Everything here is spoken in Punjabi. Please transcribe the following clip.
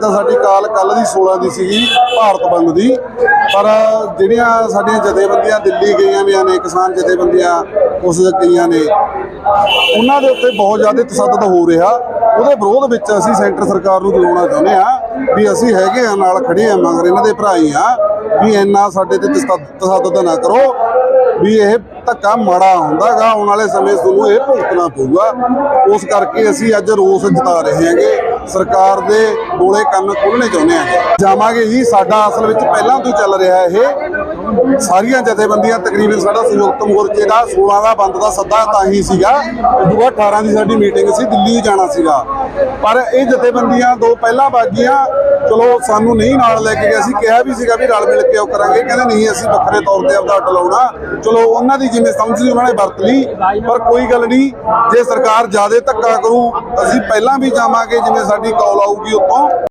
ਤਾਂ ਸਾਡੀ ਕਾਲ ਕੱਲ ਦੀ 16 ਦੀ ਸੀਗੀ, ਭਾਰਤ ਬੰਦ ਦੀ। ਪਰ ਜਿਹੜੀਆਂ ਸਾਡੀਆਂ ਜਥੇਬੰਦੀਆਂ ਦਿੱਲੀ ਗਈਆਂ ਵੀ ਨੇ, ਕਿਸਾਨ ਜਥੇਬੰਦੀਆਂ ਉਸ ਗਈਆਂ ਨੇ, ਉਹਨਾਂ ਦੇ ਉੱਤੇ ਬਹੁਤ ਜ਼ਿਆਦਾ ਤਸੱਦਦ ਹੋ ਰਿਹਾ। ਉਹਦੇ ਵਿਰੋਧ ਵਿੱਚ ਅਸੀਂ ਸੈਂਟਰ ਸਰਕਾਰ ਨੂੰ ਦਿਲਾਉਣਾ ਚਾਹੁੰਦੇ ਆ ਵੀ ਅਸੀਂ ਹੈਗੇ ਆ ਨਾਲ ਖੜੇ ਆ ਮਗਰ ਇਹਨਾਂ ਦੇ ਭਰਾ ਹੀ ਆ, ਵੀ ਇੰਨਾ ਸਾਡੇ ਤੇ ਤਸੱਦ- ਤਸੱਦਦ ਨਾ ਕਰੋ, ਵੀ ਇਹ ਧੱਕਾ ਮਾੜਾ ਹੁੰਦਾਗਾ, ਆਉਣ ਵਾਲੇ ਸਮੇਂ ਤੁਹਾਨੂੰ ਇਹ ਭੁਗਤਣਾ ਪਊਗਾ। ਉਸ ਕਰਕੇ ਅਸੀਂ ਅੱਜ ਰੋਸ ਜਤਾ ਰਹੇ ਹਾਂਗੇ। ਸਰਕਾਰ ਦੇ ਗੋਲੇ ਕੰਨ ਖੋਲਣੇ ਚਾਹੁੰਦੇ ਹਾਂ ਜਾਵਾਂਗੇ ਹੀ, ਸਾਡਾ ਅਸਲ ਵਿੱਚ ਪਹਿਲਾਂ ਤੋਂ ਚੱਲ ਰਿਹਾ ਇਹ। ਸਾਰੀਆਂ ਜਥੇਬੰਦੀਆਂ ਤਕਰੀਬਨ ਸਾਡਾ ਸੰਯੁਕਤ ਮੋਰਚੇ ਦਾ 16 ਦਾ ਬੰਦ ਦਾ ਸੱਦਾ ਤਾਂ ਹੀ ਸੀਗਾ। ਉਦੋਂ 18 ਦੀ ਸਾਡੀ ਮੀਟਿੰਗ ਸੀ, ਦਿੱਲੀ ਜਾਣਾ ਸੀਗਾ। ਪਰ ਇਹ ਜਥੇਬੰਦੀਆਂ ਦੋ ਪਹਿਲਾਂ ਬਾਗੀਆਂ, ਚਲੋ ਸਾਨੂੰ ਨਹੀਂ ਨਾਲ ਲੈ ਕੇ ਗਏ, ਅਸੀਂ ਕਿਹਾ ਵੀ ਸੀਗਾ ਵੀ ਰਲ ਮਿਲ ਕੇ ਉਹ ਕਰਾਂਗੇ, ਕਹਿੰਦੇ ਨਹੀਂ, ਅਸੀਂ ਵੱਖਰੇ ਤੌਰ ਤੇ ਆਪਦਾ ਅੱਡ ਲਾਉਣਾ। ਚਲੋ ਉਹਨਾਂ ਦੀ ਜਿਵੇਂ ਸਮਝੀ ਉਹਨਾਂ ਨੇ ਵਰਤ ਲਈ, ਪਰ ਕੋਈ ਗੱਲ ਨਹੀਂ, ਜੇ ਸਰਕਾਰ ਜ਼ਿਆਦਾ ਧੱਕਾ ਕਰੂ, ਅਸੀਂ ਪਹਿਲਾਂ ਵੀ ਜਾਵਾਂਗੇ, ਜਿਵੇਂ ਸਾਡੀ ਕਾਲ ਆਊਗੀ ਉੱਤੋਂ